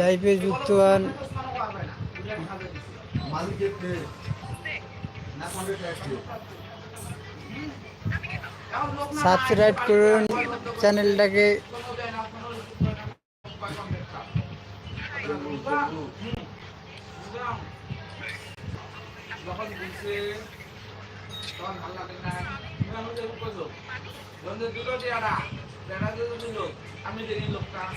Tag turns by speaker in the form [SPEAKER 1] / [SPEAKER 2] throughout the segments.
[SPEAKER 1] লাইভে যুক্ত হন। সাবস্ক্রাইব করুন চ্যানেলটাকে।
[SPEAKER 2] যখন লাগে না তুমি আমি কার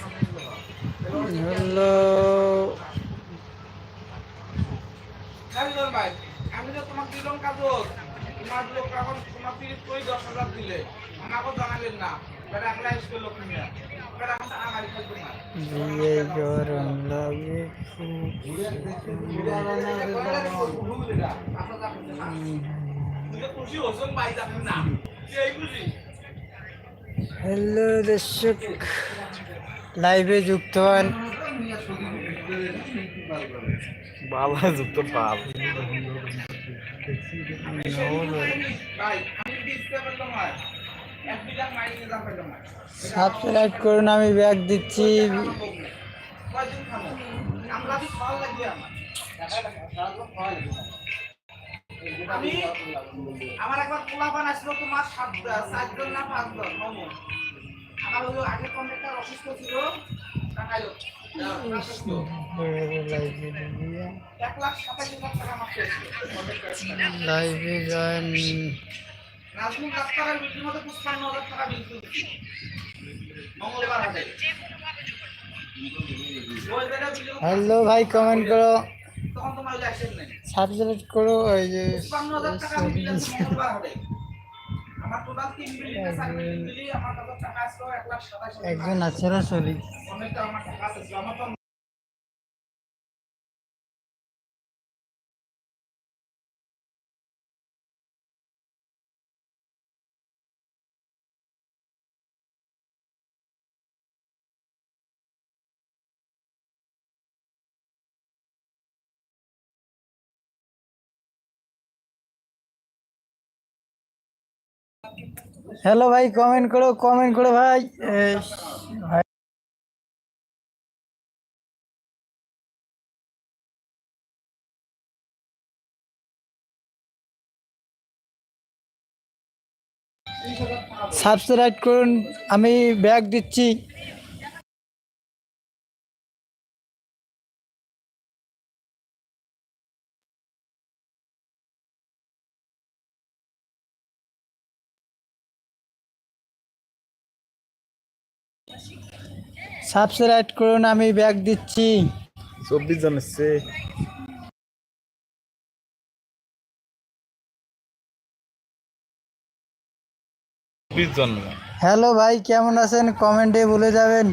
[SPEAKER 2] তো তোমাকে দিলাম কাজল তোমার লোক এখন তোমার তিরিশ কই দশ হাজার দিলে আমাকে জানালেন না বেটা স্কুল লোক নিয়ে খুশি ভাই জানেন না খুশি
[SPEAKER 1] হ্যালো দর্শক লাইভে যুক্ত হন।
[SPEAKER 3] বাবা যুক্ত
[SPEAKER 2] হয়
[SPEAKER 1] সাবস্ক্রাইব করুন আমি ব্যাগ দিচ্ছি।
[SPEAKER 2] আমরা তো খাওয়া লাগি আমার একবার পোলাপান আসলো তোমার সাত চারজন না পাঁচজন আমার হলো কন্ট্রাক্টর অসুস্থ ছিল
[SPEAKER 1] লাইভে
[SPEAKER 2] নাজমুল ডাক্তারের বিক্রির পুষ্পান্ন হাজার টাকা মঙ্গলবার হাটে
[SPEAKER 1] হ্যালো ভাই কমেন্ট করো সাবস্ক্রাইব করো ওই যে একজন আছে না হ্যালো ভাই কমেন্ট করো কমেন্ট করো ভাই। ভাই। সাবস্ক্রাইব করুন আমি ব্যাগ দিচ্ছি। সাবস্ক্রাইব করুন আমি ব্যাগ দিচ্ছি।
[SPEAKER 3] চব্বিশ জন এসছে।
[SPEAKER 1] হ্যালো ভাই কেমন আছেন? কমেন্টে বলে যাবেন।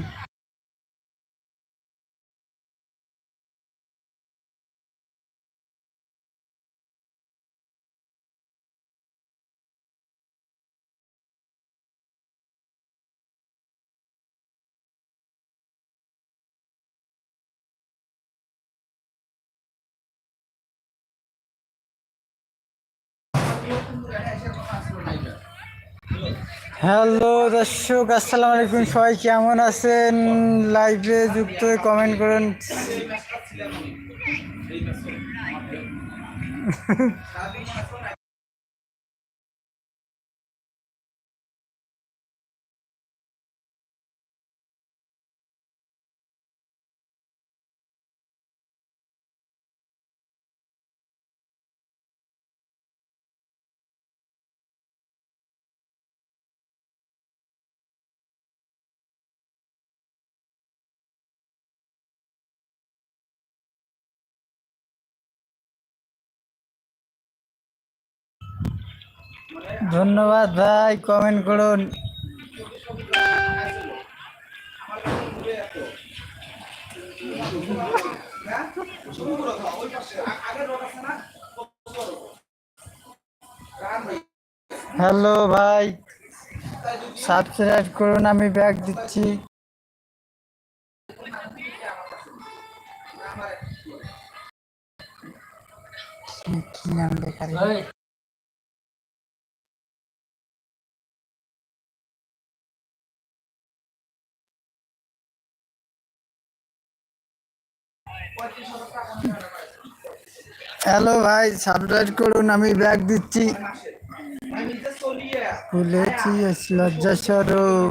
[SPEAKER 1] হ্যালো দর্শক আসসালামু আলাইকুম। সবাই কেমন আছেন? লাইভে যুক্ত হয়ে কমেন্ট করুন। ধন্যবাদ ভাই কমেন্ট করুন। হ্যালো ভাই সাবস্ক্রাইব করুন আমি ব্যাগ দিচ্ছি। কি নাম লেখা হ্যালো ভাই সাবস্ক্রাইব করুন আমি ব্যাগ দিচ্ছি।
[SPEAKER 2] ভুলেছি
[SPEAKER 1] খুলেছি লজ্জা সরম।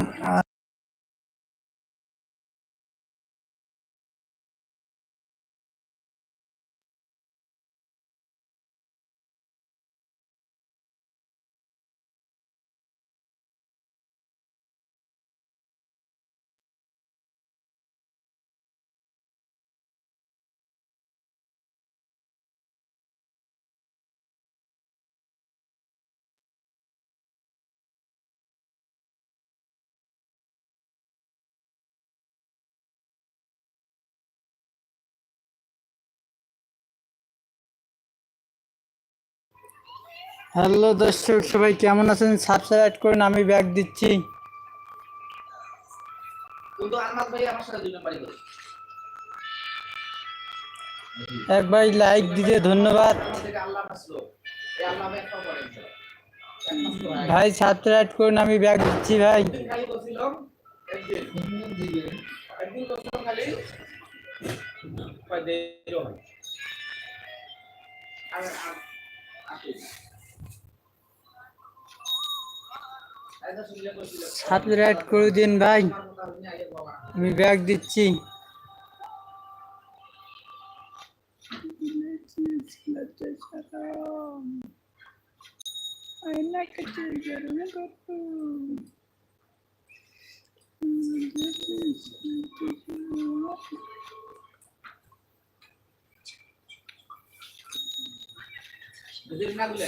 [SPEAKER 1] হ্যালো দর্শক সবাই কেমন আছেন? সাবস্ক্রাইব করুন আমি ব্যাগ দিচ্ছি। এক ভাই লাইক দিতে ধন্যবাদ।
[SPEAKER 2] ভাই
[SPEAKER 1] সাবস্ক্রাইব করুন আমি ব্যাগ দিচ্ছি ভাই।
[SPEAKER 2] একদিন খালি করছিলাম একদিন একদিন করছিলাম খালি কয় দেরিও হয় আর আর আসি আইদা শুনলে কইছিল
[SPEAKER 1] সাবস্ক্রাইব করে দিন ভাই। আমি ব্যাগ দিচ্ছি।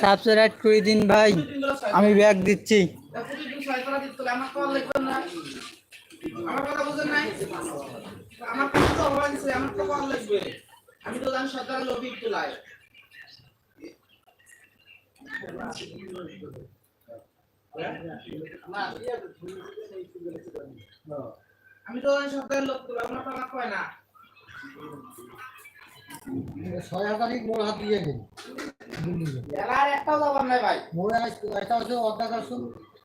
[SPEAKER 1] সাবস্ক্রাইব করে দিন ভাই। আমি ব্যাগ দিচ্ছি।
[SPEAKER 2] প্রতিদিন করা দিতে হলে আমার কল লিখবেন না। আমার কথা বুঝেন নাই? আমার তো হয়েছে আমার তো কল লিখবে আমি তো জানি সরকার লোভি তোলায় আমি তো জানি সরকারের লোক তোলা আমার কয় না।
[SPEAKER 4] ছয় হাজারই মোর হাত দিয়ে
[SPEAKER 2] একটাও যাবার নাই ভাই।
[SPEAKER 4] আজ এটা হচ্ছে অর্ধেক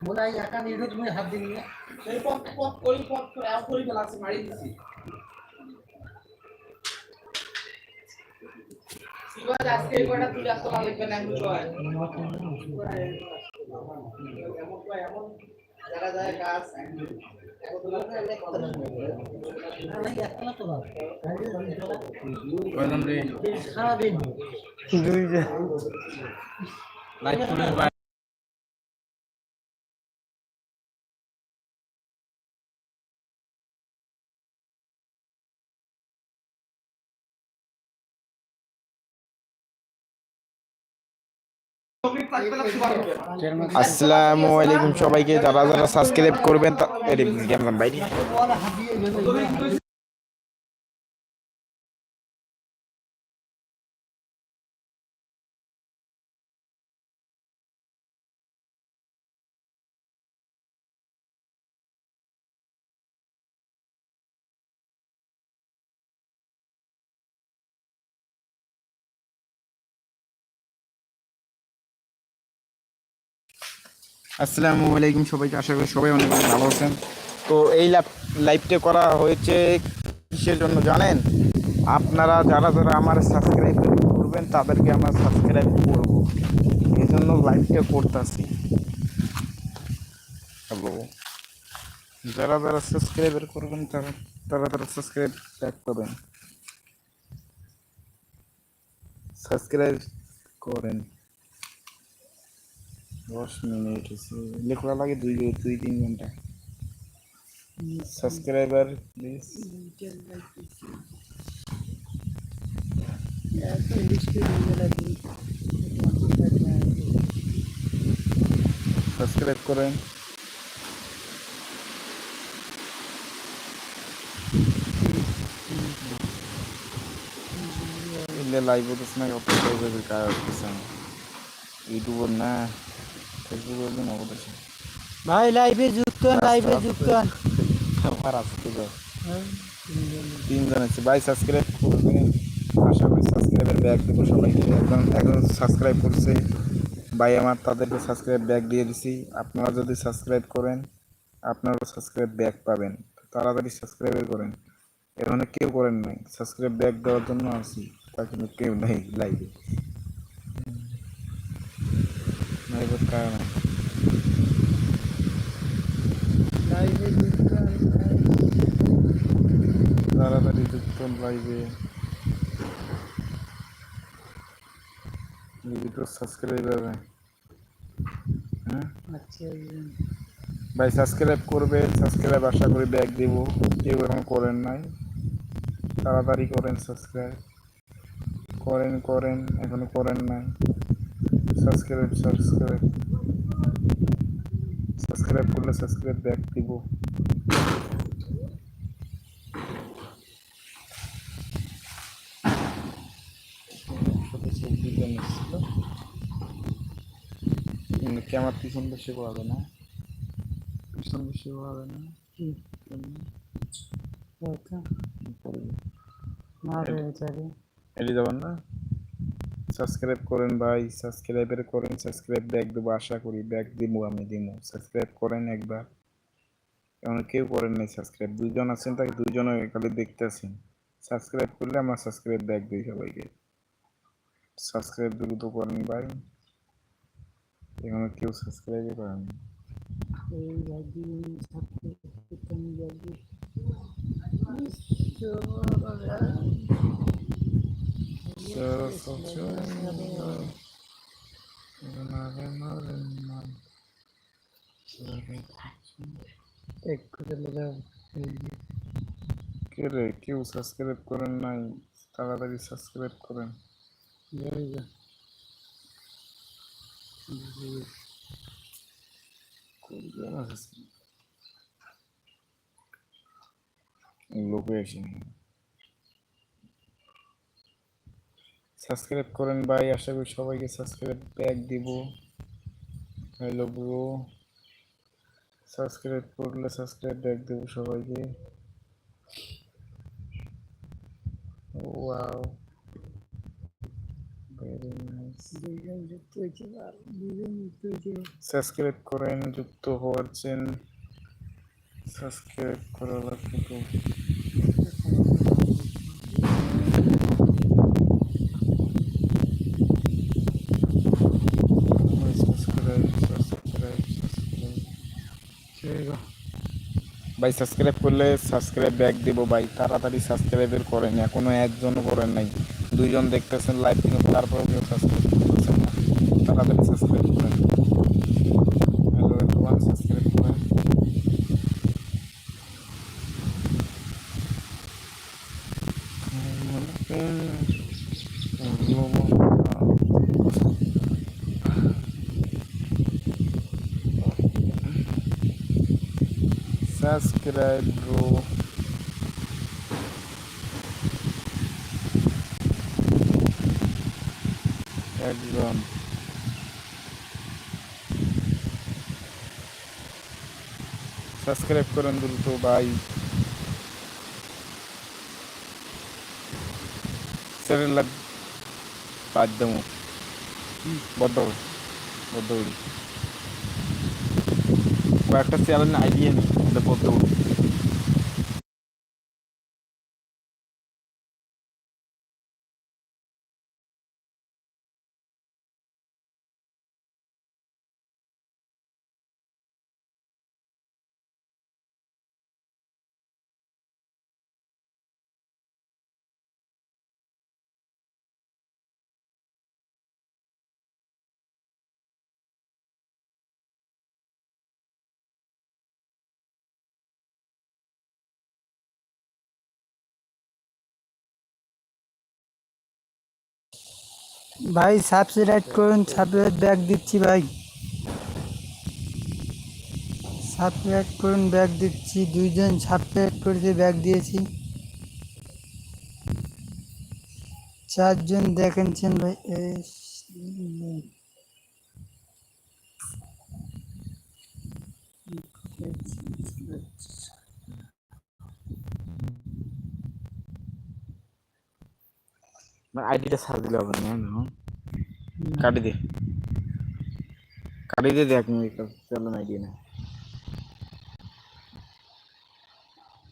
[SPEAKER 4] মোরে একা তুমি হাত দিন না।
[SPEAKER 2] সেই পথ পথ করি পথ করে আও করি ফেলাছে মারি দিছি। আজকে কয়টা তুই যারা যায় কাজ
[SPEAKER 4] সারাদিন
[SPEAKER 3] আসসালামু আলাইকুম সবাইকে যারা যারা সাবস্ক্রাইব করবেন আসসালামু আলাইকুম সবাইকে, আশা করি সবাই অনেক ভালো আছেন। তো এই লাইভটা করা হয়েছে কিসের জন্য জানেন? আপনারা যারা যারা আমার সাবস্ক্রাইব করবেন, তাদেরকে আমরা সাবস্ক্রাইব করব। এই জন্য লাইভটা করতেছি। হ্যালো যারা যারা সাবস্ক্রাইবার করবেন, তারা তারা তারা সাবস্ক্রাইব ব্যাক করবেন। সাবস্ক্রাইব করেন। দশ মিনিট লেখা লাগে দুই দুই তিন ঘন্টা সাবস্ক্রাইবার প্লিজ সাবস্ক্রাইব করেন लाइव तो सुना बेकार यूट्यूबर ना ফেসবুক
[SPEAKER 1] ভাই লাইভে যুক্ত হন লাইভে যুক্ত হন।
[SPEAKER 3] আমার আজকে তিনজন আছে। ভাই সাবস্ক্রাইব করবেন। আশা করি সাবস্ক্রাইবের ব্যাগ দেবো সবাইকে। একজন একজন সাবস্ক্রাইব করছে। ভাই আমার তাদেরকে সাবস্ক্রাইব ব্যাগ দিয়ে দিছি। আপনারা যদি সাবস্ক্রাইব করেন আপনারাও সাবস্ক্রাইব ব্যাগ পাবেন। তাড়াতাড়ি সাবস্ক্রাইব করেন। এখানে কেউ করেন নাই। সাবস্ক্রাইব ব্যাক দেওয়ার জন্য আসি তা কিন্তু কেউ নাই লাইভে
[SPEAKER 1] আমি ভাই।
[SPEAKER 3] তাড়াতাড়ি যুক্ত লাইভে ভিডিও সাবস্ক্রাইবার হ্যাঁ?
[SPEAKER 1] আচ্ছা
[SPEAKER 3] ভাই সাবস্ক্রাইব করবে সাবস্ক্রাইব আশা করি ব্যাক দিব। কেউ এখন করেন নাই। তাড়াতাড়ি করেন সাবস্ক্রাইব করেন করেন এখনও করেন নাই। Subscribe subscribe. সাবস্ক্রাইব করলে সাবস্ক্রাইব ব্যাক দিব। কি আমার পিছন বেশি পাবে না। পিছন বেশি পাবে না।
[SPEAKER 1] কি এটা না রে
[SPEAKER 3] যাবেন না? সাবস্ক্রাইব করেন ভাই, সাবস্ক্রাইবের করেন, সাবস্ক্রাইব ব্যাক দেবো, আশা করি ব্যাক দিব, আমি দিব। সাবস্ক্রাইব করেন একবার। এমন কেউ করেন নাই সাবস্ক্রাইব? দুইজন আছেন তাকে দুইজন খালি দেখতেছেন সাবস্ক্রাইব করলে আমার সাবস্ক্রাইব ব্যাক দিই সবাইকে। সাবস্ক্রাইব দ্রুত করেন ভাই। এখানে কেউ সাবস্ক্রাইবই করেন।
[SPEAKER 1] এই লাগাও
[SPEAKER 3] কে রে কেউ সাবস্ক্রাইব করেন নাই তাড়াতাড়ি সাবস্ক্রাইব করেন লোকে সাবস্ক্রাইব করেন ভাই, আশা করি সবাইকে সাবস্ক্রাইব ব্যাক দিব। হ্যালো ব্রো সাবস্ক্রাইব করলে সাবস্ক্রাইব ব্যাক দেব সবাইকে। ওয়াও সাবস্ক্রাইব করেন, যুক্ত হওয়ারছেন সাবস্ক্রাইব করা লাগবে তো সাবস্ক্রাইব সাবস্ক্রাইব সাবস্ক্রাইব ভাই সাবস্ক্রাইব করলে সাবস্ক্রাইব ব্যাক দেব ভাই। তাড়াতাড়ি সাবস্ক্রাইবের করেন, এখনও একজনও করেন নাই। দুইজন দেখতেছেন লাইভ তারপরে কেউ সাবস্ক্রাইব করতেছেন না তাড়াতাড়ি সাবস্ক্রাইব করেন হ্যালো এভরিওয়ান সাবস্ক্রাইব করেন সাবস্ক্রাইব ব্রো একজন সাবস্ক্রাইব করেন দ্রুত ভাই চ্যানেল বাধ্যম বদ্ধ বদ্ধ কয়েকটা চ্যানেল আইডিয়া নেই বদ্ধ
[SPEAKER 1] ভাই সাবস্ক্রাইব করুন সাবস্ক্রাইব ব্যাক দিচ্ছি ভাই। সাবস্ক্রাইব করুন ব্যাক দিচ্ছি। দুইজন সাবস্ক্রাইব করেছে ব্যাক দিয়েছি। চারজন দেখেনছেন ভাই এস,
[SPEAKER 3] আইডিটা সার দিলে হবে না কাটি দে। কাটি দে দেখ চলো আইডি না